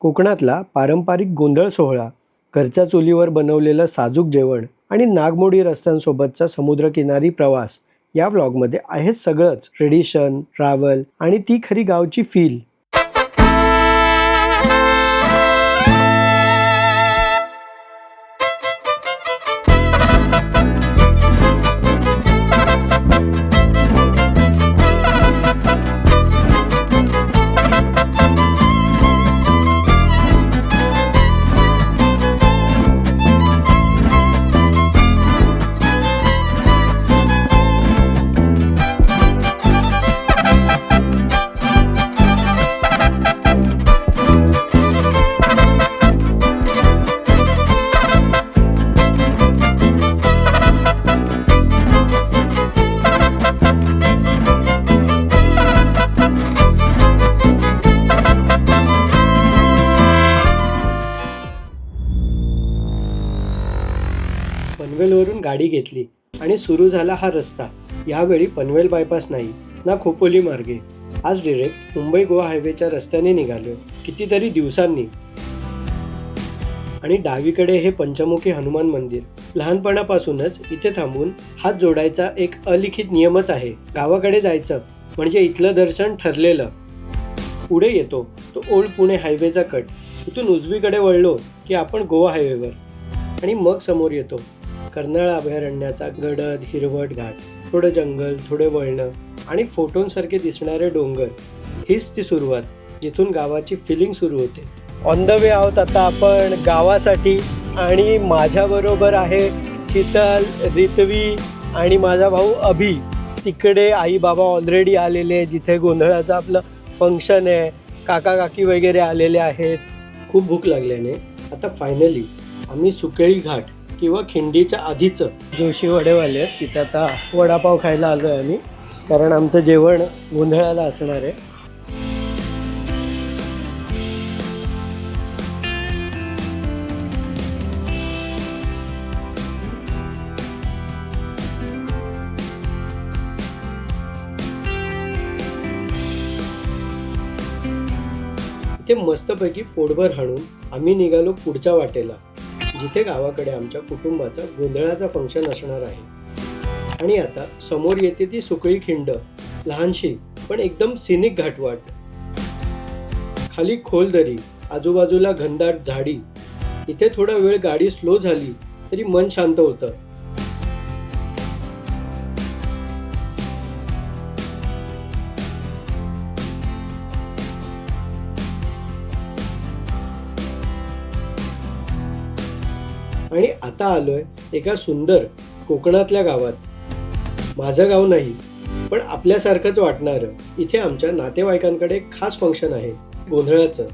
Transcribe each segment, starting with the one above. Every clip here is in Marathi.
कोकणातला पारंपरिक गोंधळ सोहळा घरच्या चुलीवर बनवलेलं साजूक जेवण आणि नागमोडी रस्त्यांसोबतचा समुद्रकिनारी प्रवास या व्लॉगमध्ये आहे सगळंच. ट्रेडिशन ट्रॅव्हल आणि ती खरी गावची फील गाडी घेतली आणि सुरू झाला हा रस्ता. यावेळी पनवेल बायपास नाही ना खोपोली मार्गे. आज डिरेक्ट मुंबई गोवा हायवेच्या रस्त्याने निघालो कितीतरी दिवसांनी. आणि डावीकडे हे पंचमुखी हनुमान मंदिर. लहानपणापासूनच इथे थांबून हात जोडायचा एक अलिखित नियमच आहे. गावाकडे जायचं म्हणजे इथलं दर्शन ठरलेलं. पुढे येतो तो ओल्ड पुणे हायवेचा कट. इथून उजवीकडे वळलो की आपण गोवा हायवेवर आणि मग समोर येतो. कर्नाळ अभयारण्याचा गडद हिरवट घाट थोडं जंगल थोडे वळणं आणि फोटोंसारखे दिसणारे डोंगर हीच ती सुरुवात जिथून गावाची फिलिंग सुरू होते. ऑन द वे आहोत आता आपण गावासाठी आणि माझ्याबरोबर आहे शीतल रितवी आणि माझा भाऊ अभि. तिकडे आई बाबा ऑलरेडी आलेले जिथे गोंधळाचं आपलं फंक्शन आहे. काका काकी वगैरे आलेले आहेत. खूप भूक लागल्याने आता फायनली आम्ही सुकेळी घाट किंवा खिंडीच्या आधीचं. जोशी वडेवाले आहेत तिथे आता वडापाव खायला आलो आहे आम्ही. कारण आमचं जेवण गोंधळाला असणार आहे. ते मस्तपैकी पोटभर हाणून आम्ही निघालो पुढच्या वाटेला. जिथे गावाकडे आमच्या कुटुंबाचा गोंधळाचा फंक्शन असणार आहे. आणि आता समोर येते ती सुकळी खिंड लहानशी पण एकदम सिनिक घाटवाट. खाली खोल दरी आजूबाजूला घनदाट झाडी. इथे थोडा वेळ गाडी स्लो झाली तरी मन शांत होतं. आणि आता आलोय एका सुंदर कोकणातल्या गावात. माझं गाव नाही पण आपल्यासारखंच वाटणारं इथे आमच्या नातेवाईकांकडे एक खास फंक्शन आहे गोंधळाचं.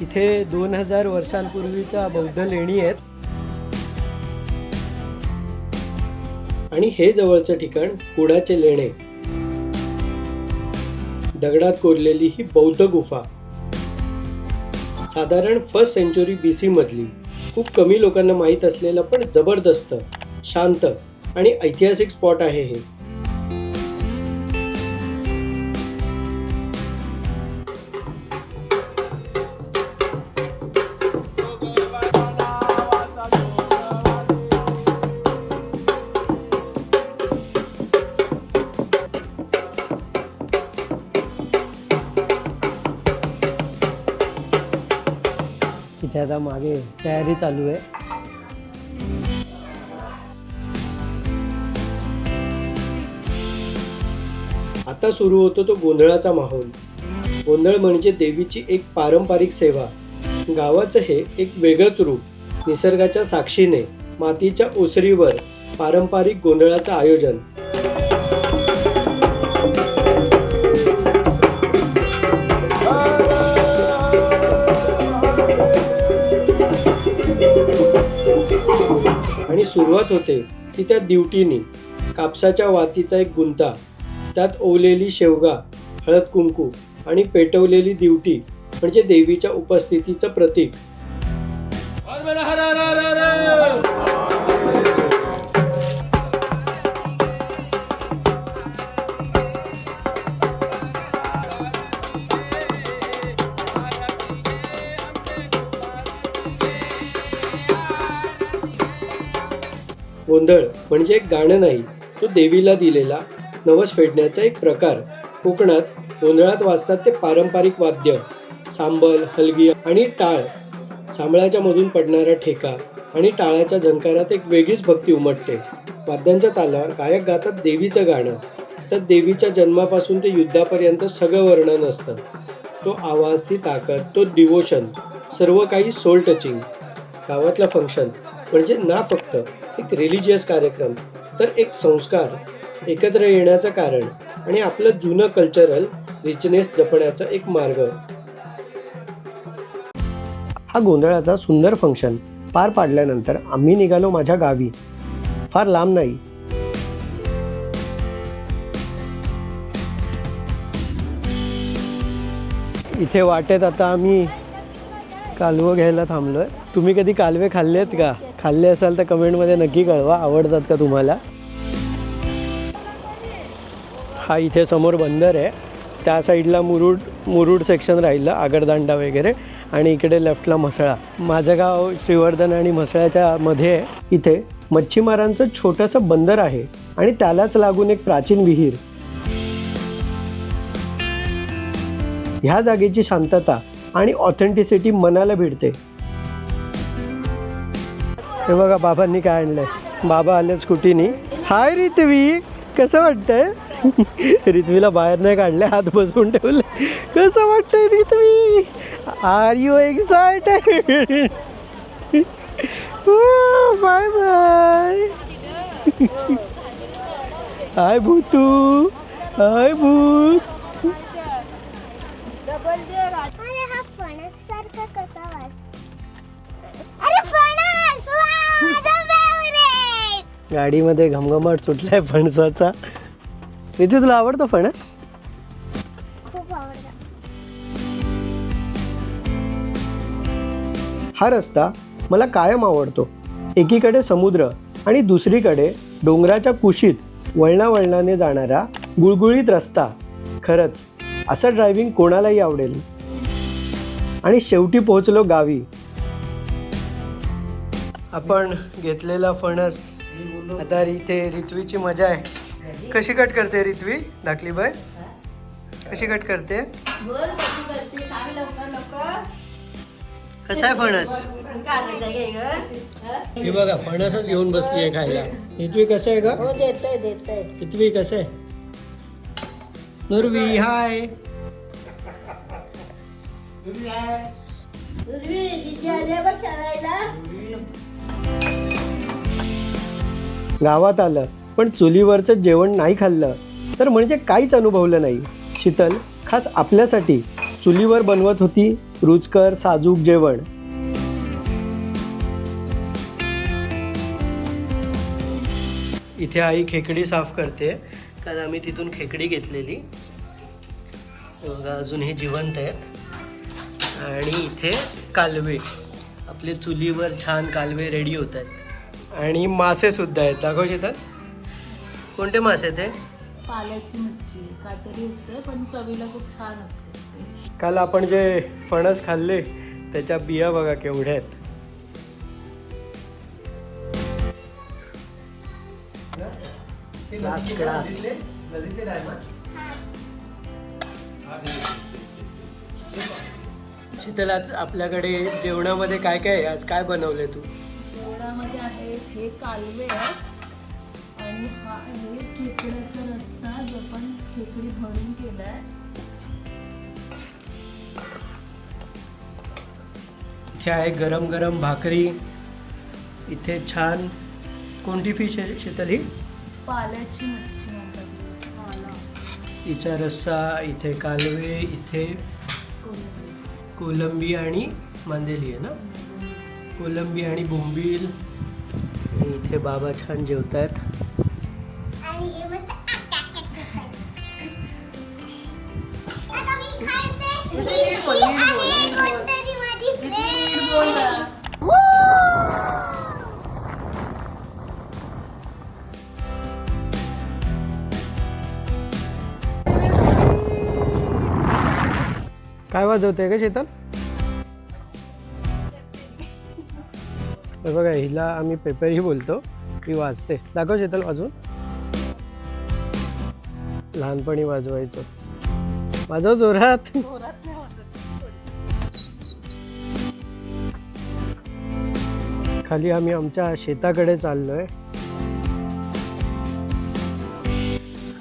इथे दोन हजार वर्षांपूर्वीच्या बौद्ध लेणी आहेत. आणि हे जवळचं ठिकाण कुडाचे लेणे. दगडात कोरलेली ही बौद्ध गुफा. साधारण फर्स्ट सेंचुरी बी सी मधली. खूप कमी लोकांना माहीत असलेलं पण जबरदस्त शांत आणि ऐतिहासिक स्पॉट आहे हे. इथे आता मागे तयारी चालू आहे. आता सुरू होतो तो गोंधळाचा माहोल. गोंधळ म्हणजे देवीची एक पारंपरिक सेवा. गावाचं हे एक वेगळंच रूप. निसर्गाच्या साक्षीने मातीच्या ओसरीवर पारंपरिक गोंधळाचं आयोजन. पाहत होते की त्या दिवटीनी कापसाच्या वातीचा एक गुंता त्यात ओवलेली शेवगा हळद कुंकू आणि पेटवलेली दिवटी म्हणजे देवीच्या उपस्थितीचं प्रतीक. गोंधळ म्हणजे एक गाणं नाही तो देवीला दिलेला नवस फेडण्याचा एक प्रकार. कोकणात गोंधळात वाजतात ते पारंपरिक वाद्य. सांबल हलगी आणि टाळ. सांबळाच्या मधून पडणारा ठेका आणि टाळाच्या झंकारात एक वेगळीच भक्ती उमटते. वाद्यांच्या तालावर गायक गातात देवीचं गाणं. तर देवीच्या जन्मापासून ते युद्धापर्यंत सगळं वर्णन असतं. तो आवाज ती ताकद तो डिवोशन सर्व काही सोल टचिंग गावातलं फंक्शन म्हणजे ना फक्त एक रिलिजियस कार्यक्रम तर एक संस्कार एकत्र येण्याचं कारण आणि आपलं जुनं कल्चरल रिचनेस जपण्याचा एक मार्ग. हा गोंधळाचा सुंदर फंक्शन पार पाडल्यानंतर आम्ही निघालो माझ्या गावी. फार लांब नाही. इथे वाटेत आता आम्ही कालवं घ्यायला थांबलोय. तुम्ही कधी कालवे खाल्लेत का? खाल्ले असाल तर कमेंटमध्ये नक्की कळवा आवडतात का तुम्हाला? हा इथे समोर बंदर आहे. त्या साईडला मुरुड मुरुड सेक्शन राहिलं आगरदांडा वगैरे. आणि इकडे लेफ्टला म्हसळा. माझं गाव श्रीवर्धन आणि म्हसळ्याच्या मध्ये आहे. इथे मच्छीमारांचं छोटंसं बंदर आहे आणि त्यालाच लागून एक प्राचीन विहीर. ह्या जागेची शांतता आणि ऑथेंटिसिटी मनाला भिडते. हे बघा बाबांनी काय आणलंय? बाबा आले स्कूटीनी. हाय रितवी कसं वाटतंय? रितवीला बाहेर नाही काढले हात बसवून ठेवले कसं वाटतंय Ritvi? Are you excited bye bye hi भूतू hi भूत गाडीमध्ये घमघमाट सुटलाय फणसाचा. रितू तुला आवडतो फणस? खूप आवडतं. हा रस्ता मला कायम आवडतो. एकीकडे समुद्र आणि दुसरीकडे डोंगराच्या कुशीत वळणावळणाने जाणारा गुळगुळीत रस्ता. खरंच असं ड्रायव्हिंग कोणालाही आवडेल. आणि शेवटी पोहोचलो गावी. आपण घेतलेला फणस आता इथे रितवीची मजा आहे. कशी कट करते रितवी? धाकली बाय. कशी कट करते? कसा आहे फणस? ही? बघा फणसच घेऊन बसली आहे खायला. रितवी कसं आहे का हो देतय देतय. रितवी कसं आहे? नुरवी हाय. गावात आलं पण चुलीवरचं जेवण नाही खाल्लं तर म्हणजे काहीच अनुभवलं नाही. शीतल खास आपल्यासाठी चुलीवर बनवत होती रुचकर साजूक जेवण. इथे आई खेकडी साफ करते कारण आम्ही तिथून खेकडी घेतलेली. बघा अजून हे जिवंत आहेत. आणि इथे कालवे आपले चुलीवर छान कालवे रेडी होत आहेत. आणि मासे सुद्धा आहेत. दाखव शेतात. कोणते मासे आहेत हे? पाल्याची मच्छी काटेरी असते पण चवीला खूप छान असते. काल आपण जे फणस खाल्ले त्याच्या बिया बघा केवढ्या आहेत. क्लास क्लास शीतल आज आपल्याकडे जेवणामध्ये काय काय आहे? आज काय बनवले तू? आहे हे कालवे आहेत. आणि हा आहे खेकड्याचा रस्सा जो आपण खेकडी भरून केलाय. इथे आहे गरम गरम भाकरी. इथे छान कोणती फिश आहे शीतल ही पाल्याची मच्छी म्हणतात पाला. हिचा रस्सा इथे कालवे इथे. कोलंबी. आणि मांदेली आहे ना? कोलंबी आणि बोंबील. आणि इथे बाबा छान जेवत आहेत आणि हे मस्त आक, हे बघा हिला आम्ही पेपरही बोलतो. ती वाजते दाखव शेतल वाजवून लहानपणी वाजवायचो. वाजव जोरात. खाली आम्ही आमच्या शेताकडे चाललोय.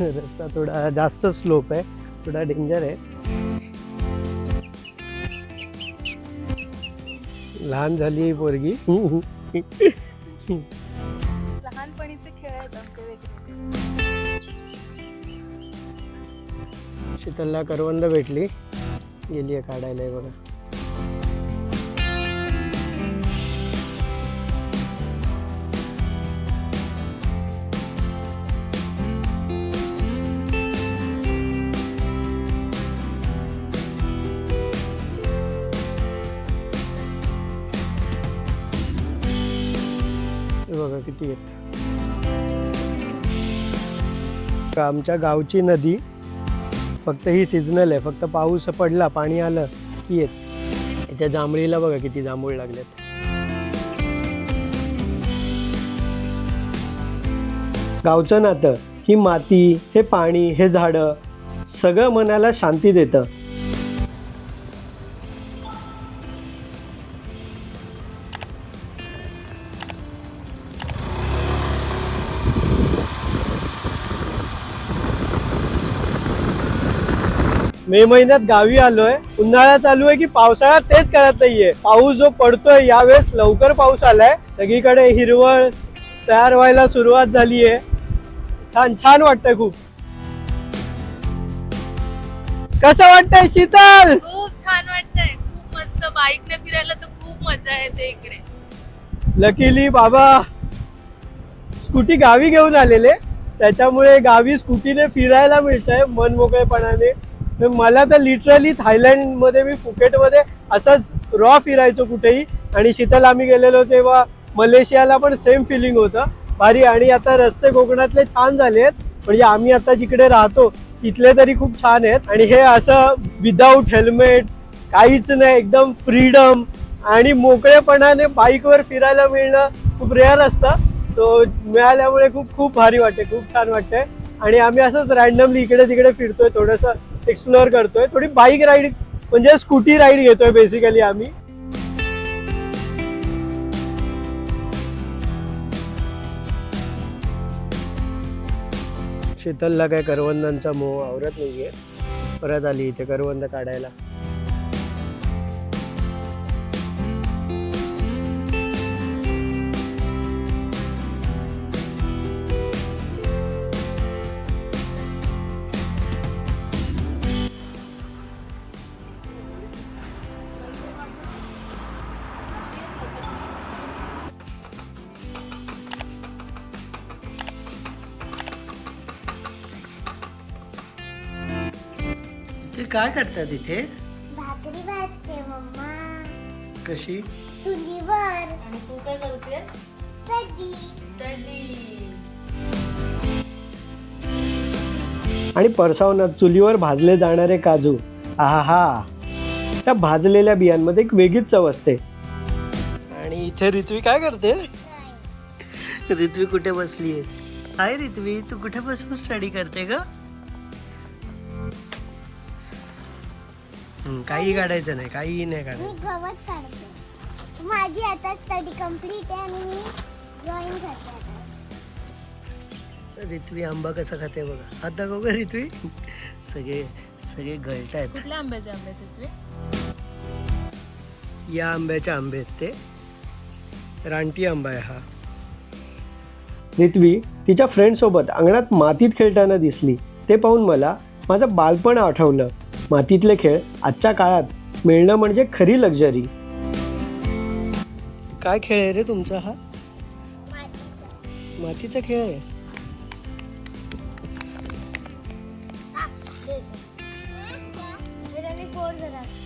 रस्ता थोडा जास्त स्लोप आहे. थोडा डेंजर आहे. लहान झाली ही पोरगी. लहानपणीचे खेळ आहेत आमचे वेगळे शीतलला करवंद भेटली. गेली आहे काढायला बघा. किती आहेत आमच्या गावची नदी फक्त ही सिजनल आहे. फक्त पाऊस पडला पाणी आलं की येत. त्या जांभळीला बघा किती जांभूळ लागलेत. गावचं नातं ही माती हे पाणी हे झाडं सगळं मनाला शांती देतं. मे महिन्यात गावी आलोय. उन्हाळा चालू आहे की पावसाळ्यात तेच कळत नाहीये. पाऊस जो पडतोय यावेळेस लवकर पाऊस आलाय. सगळीकडे हिरवळ तयार व्हायला सुरुवात झालीये. छान छान वाटतंय खूप. कसं वाटतंय शीतल? खूप छान वाटतंय. खूप मस्त. बाईकने फिरायला तर खूप मजा येते इकडे. लकीली बाबा स्कूटी गावी घेऊन आलेले. त्याच्यामुळे गावी स्कूटीने फिरायला मिळतंय मन मोकळेपणाने मला तर लिटरली थायलंडमध्ये मी फुकेटमध्ये असंच रॉ फिरायचो कुठेही. आणि शीतल आम्ही गेलेलो तेव्हा मलेशियाला पण सेम फिलिंग होतं. भारी. आणि आता रस्ते कोकणातले छान झाले आहेत. म्हणजे आम्ही आता जिकडे राहतो तिथले तरी खूप छान आहेत. आणि हे असं विदाऊट हेल्मेट काहीच नाही एकदम फ्रीडम आणि मोकळेपणाने बाईकवर फिरायला मिळणं खूप रेअर असतं. सो मिळाल्यामुळे खूप खूप भारी वाटते. खूप छान वाटते आणि आम्ही असंच रॅन्डमली इकडे तिकडे फिरतोय थोडंसं. एक्सप्लोअर करतोय. थोडी बाईक राईड म्हणजे स्कूटी राईड घेतोय बेसिकली आम्ही. शीतलला काय करवंदांचा मोह आवरत नाहीये. परत आली इथे करवंद काढायला. काय करतात इथे? भाकरी भाजते मम्मा. कशी? चुलीवर. आणि तू काय करतेस? कधी स्टडी आणि परसावनात चुलीवर भाजले जाणारे काजू. आहा हा त्या भाजलेल्या बियांमध्ये एक वेगळीच चव असते. आणि इथे रित्वी काय करते? रित्वी कुठे बसली आहे हाय रित्वी तू कुठे बसून स्टडी करते ग? काही काढायचं नाही काही नाही मी काढायचं गवत काढते. माझी आता स्टडी कंप्लीट आहे आणि मी ड्रॉइंग करते आता. रित्वी आंबा कसा खाते बघा. दाखव का रित्वी. सगळे सगळे गळत आहेत कुठल्या आंब्याचे आंबे आहेत तुझे या आंब्याचे आंबे आहेत ते. रानटी आंबा आहे हा. रित्वी तिच्या फ्रेंड सोबत अंगणात मातीत खेळताना दिसली. ते पाहून मला माझं बालपण आठवलं. मातीतले खेळ आजच्या काळात मिळणं म्हणजे खरी लक्झरी काय खेळ आहे रे तुमचा हा मातीचं. मातीचा खेळ आहे.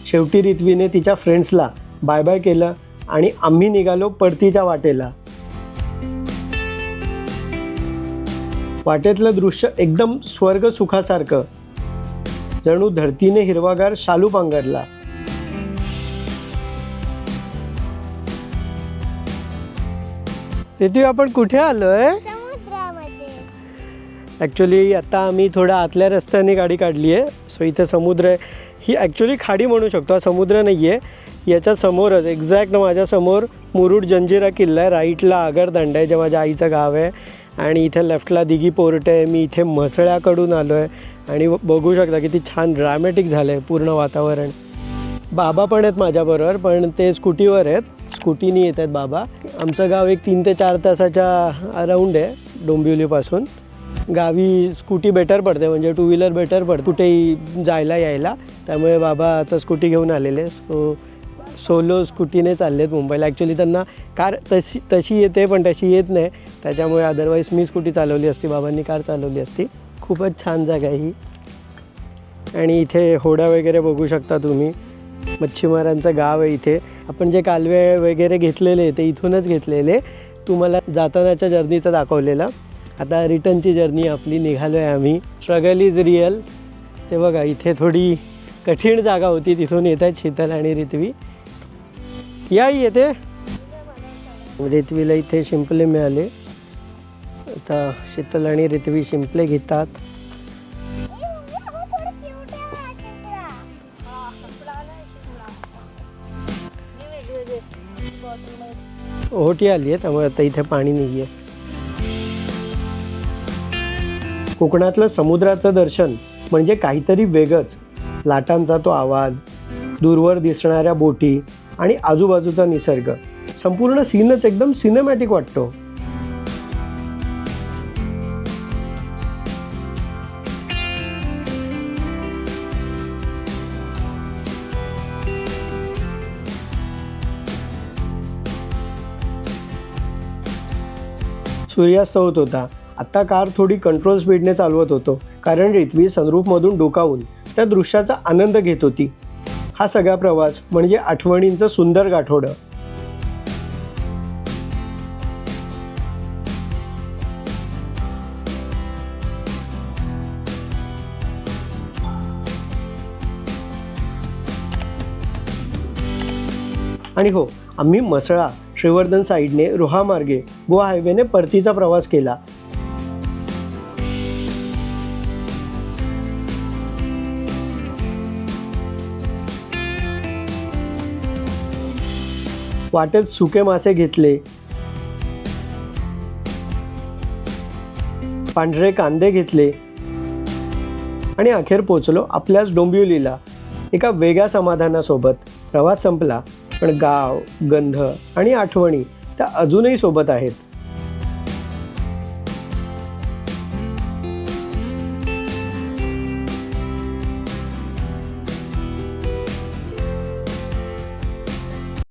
शेवटी रित्वीने तिच्या फ्रेंड्सला बाय बाय केलं आणि आम्ही निघालो परतीच्या वाटेला वाटेतलं दृश्य एकदम स्वर्ग सुखासारखं जणू धरतीने हिरवागार शालू पांघरला. रितवी आपण कुठे आलोय? ॲक्च्युली आता आम्ही थोड्या आतल्या रस्त्याने गाडी काढली आहे सो इथे समुद्र आहे. ही ॲक्च्युली खाडी म्हणू शकतो. हा समुद्र नाही आहे याच्या समोरच एक्झॅक्ट माझ्यासमोर मुरुड जंजिरा किल्ला आहे. राईटला आगरदांडा आहे जे माझ्या आईचं गाव आहे. आणि इथे लेफ्टला दिघी पोर्ट आहे. मी इथे म्हसळ्याकडून आलो आहे आणि बघू शकता किती छान ड्रामॅटिक झालं आहे पूर्ण वातावरण. बाबा पण आहेत माझ्याबरोबर पण ते स्कूटीवर आहेत. स्कूटीनी येत आहेत बाबा. आमचं गाव एक तीन ते चार तासाच्या अराऊंड आहे डोंबिवलीपासून. गावी स्कूटी बेटर पडते म्हणजे टू व्हीलर बेटर पडते. कुठेही जायला यायला. त्यामुळे बाबा आता स्कूटी घेऊन आलेले सो सोलो स्कूटीने चालले आहेत मुंबईला. ॲक्च्युली त्यांना कार तशी तशी येते पण तशी येत नाही. त्याच्यामुळे अदरवाईज मी स्कूटी चालवली असती बाबांनी कार चालवली असती. खूपच छान जागा आहे ही. आणि इथे होड्या वगैरे बघू शकता तुम्ही. मच्छीमारांचं गाव आहे इथे. आपण जे कालवे वगैरे घेतलेले ते इथूनच घेतलेले तुम्हाला जातानाच्या जर्नीचं दाखवलेलं. आता रिटर्नची जर्नी आपली निघालो आहे आम्ही. स्ट्रगल इज रिअल ते बघा इथे थोडी कठीण जागा होती तिथून येत आहेत शीतल आणि रितवी. या येते. रितवीला इथे शिंपले मिळाले. आता शीतल आणि रितवी शिंपले घेतात. ओहोटी आली आहे त्यामुळे आता इथे पाणी नाही आहे कोकणातलं समुद्राचं दर्शन म्हणजे काहीतरी वेगळंच. लाटांचा तो आवाज दूरवर दिसणाऱ्या बोटी आणि आजूबाजूचा निसर्ग. संपूर्ण सीनच एकदम सिनेमॅटिक वाटतो. सूर्यास्त होत होता. आत्ता कार थोडी कंट्रोल स्पीडने चालवत होतो. कारण रिथवी सनरूफमधून डोकावून त्या दृश्याचा आनंद घेत होती. हा सगळा प्रवास म्हणजे आठवणींचं सुंदर गाठोडं. आणि हो आम्ही मसळा श्रीवर्धन साईडने रोहा मार्गे गोवा हायवेने परतीचा प्रवास केला. वाटेत सुके मासे घेतले. पांढरे कांदे घेतले. आणि अखेर पोचलो आपल्याच डोंबिवलीला एका वेगळ्या समाधानासोबत. प्रवास संपला पण गाव गंध आणि आठवणी त्या अजूनही सोबत आहेत.